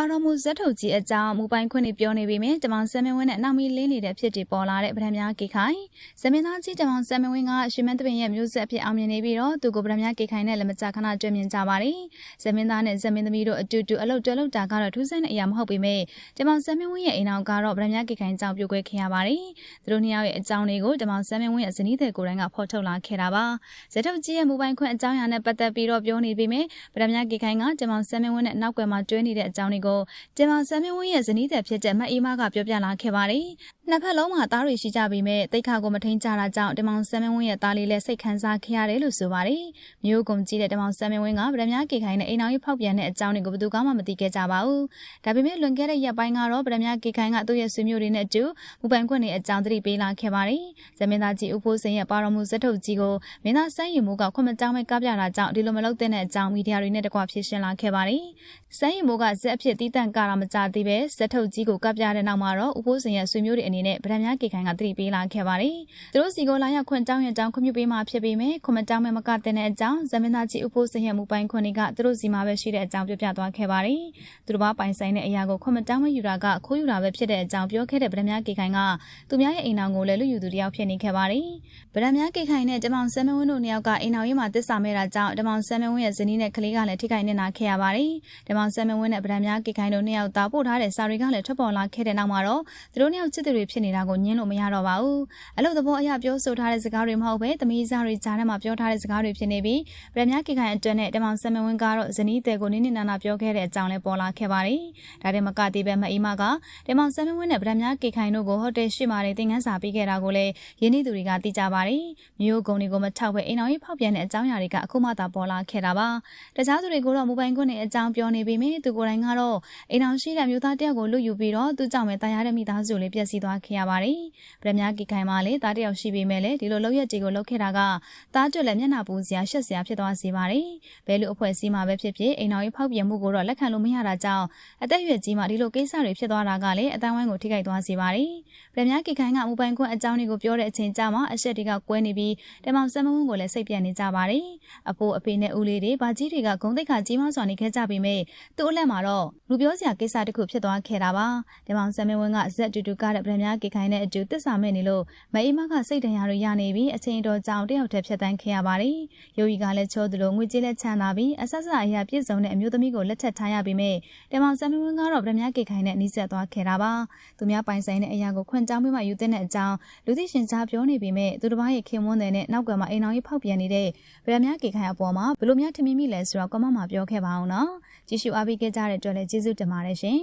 ပါတော်မူဇက်ထုတ်ကြီးအကြောင်းမူပိုင်ခွင့်နေပြောနေပြီမြင်တမောင်ဆမ်မင်းဝင်းနဲ့နောက်မီလင်းနေတဲ့ဖြစ်တည်ပေါ်လာတဲ့ဗဒံများကေခိုင်ဇမင်းသားကြီးတမောင်ဆမ်မင်းဝင်းကရှင်မင်းသပင်ရဲ့မျိုးဆက်အဖြစ်အောင်မြင်နေပြီးတော့သူကိုဗဒံများကေခိုင်နဲ့လက်မချခဏတွေ့မြင်ကြပါတယ်ဇမင်းသားနဲ့ဇမင်းသမီးတို့အတူတူအလုပ်တွဲလုပ်တာကတော့ထူးဆန်းတဲ့အရာမဟုတ်ပေမဲ့တမောင်ဆမ်မင်းဝင်းရဲ့အိမ်အောင်ကတော့ဗဒံများကေခိုင်ကြောင့်ပြုတ်ခွဲခဲ့ရပါတယ်သူတို့နှစ်ယောက်ရဲ့အကြောင်းတွေကိုတမောင်ဆမ်မင်းဝင်းရဲ့ဇနီးတဲ့ကိုယ်တိုင်ကဖော်ထုတ်လာခဲ့တာပါဇက်ထုတ်ကြီးရဲ့မူပိုင်ခွင့်အကြောင်းအရာနဲ့ပတ်သက်ပြီးတော့ပြောနေပြီမြင်ဗဒံများကေခိုင်ကတမောင်ဆမ်မင်းဝင်းနဲ့နောက်ွယ်မှာတွဲနေတဲ့အကြောင်းတွေကိုတမောင်ဆမ်မင်းဝင်းရဲ့ဇနီးတဲ့ဖြစ်တဲ့မတ်အေးမကပြောပြလာခဲ့ပါတယ်။နှစ်ဖက်လုံးမှာသားတွေရှိကြပေမဲ့တိတ်ခါကိုမထိန်ကြတာကြောင့်တမောင်ဆမ်မင်းဝင်းရဲ့သားလေးလည်းစိတ်ခံစားခဲ့ရတယ်လို့ဆိုပါတယ်။မျိုးကုံကြီးတဲ့တမောင်ဆမ်မင်းဝင်းကဗရမ ्या ကေခိုင်နဲ့အိမ်အောင်ကြီးဖောက်ပြန်တဲ့အကြောင်းတွေကိုဘယ်သူမှမသိခဲ့ကြပါဘူး။ဒါပေမဲ့လွန်ခဲ့တဲ့ရက်ပိုင်းကတော့ဗရမ ्या ကေခိုင်ကသူ့ရဲ့ဆွေမျိုးတွေနဲ့အတူမူပိုင်ခွင့်နဲ့အကြောင်းသတိပေးလာခဲ့ပါတယ်။ဇမင်းသားကြီးဦးဖိုးစင်ရဲ့ပါတော်မူဇက်ထုတ်ကြီးကိုမင်းသားစမ်းယူမှုကခွင့်မကြောင်းမဲ့ကပြတာကြောင့်ဒီလိုမလုပ်တဲ့အကြောင်းမီဒီယာတွေနဲ့တကွဖြစ်ရှင်းလာခဲ့ပါတယ်။စမ်းယူမှုကဇက်အဖြစ်တီးတန့်ကာတာမကြသေးပဲဇက်ထုတ်ကြီးကိုကပ်ပြတဲ့နောက်မှာတော့ဥပိုးစင်ရဲ့ဆွေမျိုးတွေအနေနဲ့ဗဒံများကေခိုင်ကတတိပေးလာခဲ့ပါတယ်။သူတို့စီကိုလာရောက်ခွင့်တောင်းရင်တောင်းခွင့်ပြုပေးမှာဖြစ်ပေမဲ့ခွင့်တောင်းမဲ့မကတင်တဲ့အကြောင်းဇမင်းသားကြီးဥပိုးစင်ရဲ့မူပိုင်ခွင့်တွေကသူတို့စီမှာပဲရှိတဲ့အကြောင်းပြပြသွားခဲ့ပါတယ်။သူတို့ဘာပိုင်ဆိုင်တဲ့အရာကိုခွင့်တောင်းမဲ့ယူတာကခိုးယူတာပဲဖြစ်တဲ့အကြောင်းပြောခဲ့တဲ့ဗဒံများကေခိုင်ကသူများရဲ့အိမ်တော်ကိုလည်းလူယူသူတယောက်ဖြစ်နေခဲ့ပါတယ်။ဗဒံများကေခိုင်နဲ့တမောင်ဆမ်းမဝင်းတို့နှစ်ယောက်ကအိမ်တော်ရေးမှာတစ္ဆာမဲ့တာကြောင့်တမောင်ဆမ်းမဝင်းရဲ့ဇနီးနဲ့ကလေးကလည်းထိခိုက်နေတာခဲ့ရပါတယ်။တမောင်ဆမ်းမဝင်းနဲ့ဗဒံများကေခိုင်တို့နှစ်ယောက်သားပို့ထားတဲ့စာတွေကလည်းထွက်ပေါ်လာခဲ့တဲ့နောက်မှာတော့သူတို့နှစ်ယောက်ချစ်သူတွေဖြစ်နေတာကိုညင်းလို့မရတော့ပါဘူး။အလို့သဘောအရပြောဆိုထားတဲ့စကားတွေမဟုတ်ပဲသမီးစားတွေကြားထဲမှာပြောထားတဲ့စကားတွေဖြစ်နေပြီးဗရမ ्या ကေခိုင်အတွက်နဲ့တမောင်ဆမ်မဝင်းကတော့ဇနီးတဲ့ကိုနင်းနေနာနာပြောခဲ့တဲ့အကြောင်းလည်းပေါ်လာခဲ့ပါတယ်။ဒါတည်းမကသေးပဲမအီမာကတမောင်ဆမ်မဝင်းနဲ့ဗရမ ्या ကေခိုင်တို့ကိုဟိုတယ်ရှိမာတွေတင်ငန်းစာပေးခဲ့တာကိုလည်းရင်းနှီးသူတွေကသိကြပါတယ်။မျိုးကုံတွေကိုမထောက်ပဲအိမ်အောင်ကြီးဖောက်ပြန်တဲ့အကြောင်းအရာတွေကအခုမှသာပေါ်လာခဲ့တာပါ။တခြားသူတွေကိုတော့မူပိုင်ခွင့်နဲ့အကြောင်းပြောနေပေမဲ့သူကိုယ်တိုင်ကတော့အိမ်အောင်ရှိတဲ့မျိုးသားတယောက်ကိုလွတ်ယူပြီးတော့သူ့ကြောင့်ပဲတာယာတဲ့မိသားစုကိုလည်းပြည့်စည်သွားခဲ့ရပါတယ်။ဗရမ ्या ကေခိုင်မှလည်းတားတယောက်ရှိပေမဲ့လည်းဒီလိုလောက်ရက်ကြီးကိုလောက်ခဲ့တာကတားကျွတ်လည်းမျက်နှာပူစရာရှက်စရာဖြစ်သွားစေပါတယ်။ဘဲလိုအဖွဲ့အစည်းမှာပဲဖြစ်ဖြစ်အိမ်အောင်ကြီးဖောက်ပြန်မှုကိုတော့လက်ခံလို့မရတာကြောင့်အသက်အရွယ်ကြီးမှဒီလိုကိစ္စတွေဖြစ်သွားတာကလည်းအတန်းဝိုင်းကိုထိခိုက်သွားစေပါတယ်။ဗရမ ्या ကေခိုင်ကမူပိုင်ခွင့်အကြောင်းတွေကိုပြောတဲ့အချိန်ကြာမှအရှက်တွေကကွဲနေပြီးတမောင်စမဝန်းကိုလည်းစိတ်ပြတ်နေကြပါတယ်။အဖိုးအဖေနဲ့ဦးလေးတွေဗာကြီးတွေကဂုံတိတ်ခါကြီးမားစွာနေခဲ့ကြပေမဲ့သူ့အလက်မှာတော့ လူပြောစရာကိစ္စတစ်ခုဖြစ်သွားခဲ့တာပါ။ဒီမောင်ဆမ်မင်းဝင်းကဇက်တူတူကားတဲ့ဗရန်များကေခိုင်နဲ့အတူတစ္ဆာမဲ့နေလို့မအိမကစိတ်တရားတွေရနေပြီးအချိန်တော်ကြောင်တယောက်တည်းဖြတ်တန်းခဲ့ရပါတယ်။ယုတ်ကြီးကလည်းချောသလိုငွေကြေးလည်းချမ်းသာပြီးအဆက်ဆက်အရာပြည့်စုံတဲ့အမျိုးသမီးကိုလက်ထပ်ထားရပေမဲ့ဒီမောင်ဆမ်မင်းဝင်းကတော့ဗရန်များကေခိုင်နဲ့နှိစက်သွားခဲ့တာပါ။သူများပိုင်ဆိုင်တဲ့အရာကိုခွင့်ကြောင်းပေးမှယူတဲ့အကြောင်းလူသိရှင်ကြားပြောနေပေမဲ့သူတစ်ပါးရဲ့ခင်မွန်းတဲ့နဲ့နောက်ကွယ်မှာအိမ်အောင်ကြီးဖောက်ပြန်နေတဲ့ဗရန်များကေခိုင်အပေါ်မှာဘလို့များထင်မိမိလဲဆိုတော့ကမမပြောခဲ့ပါအောင်နော်။ ကြည့်ရှုအားပေးခဲ့ကြတဲ့အတွက်လည်းကျေးဇူးတင်ပါတယ်ရှင်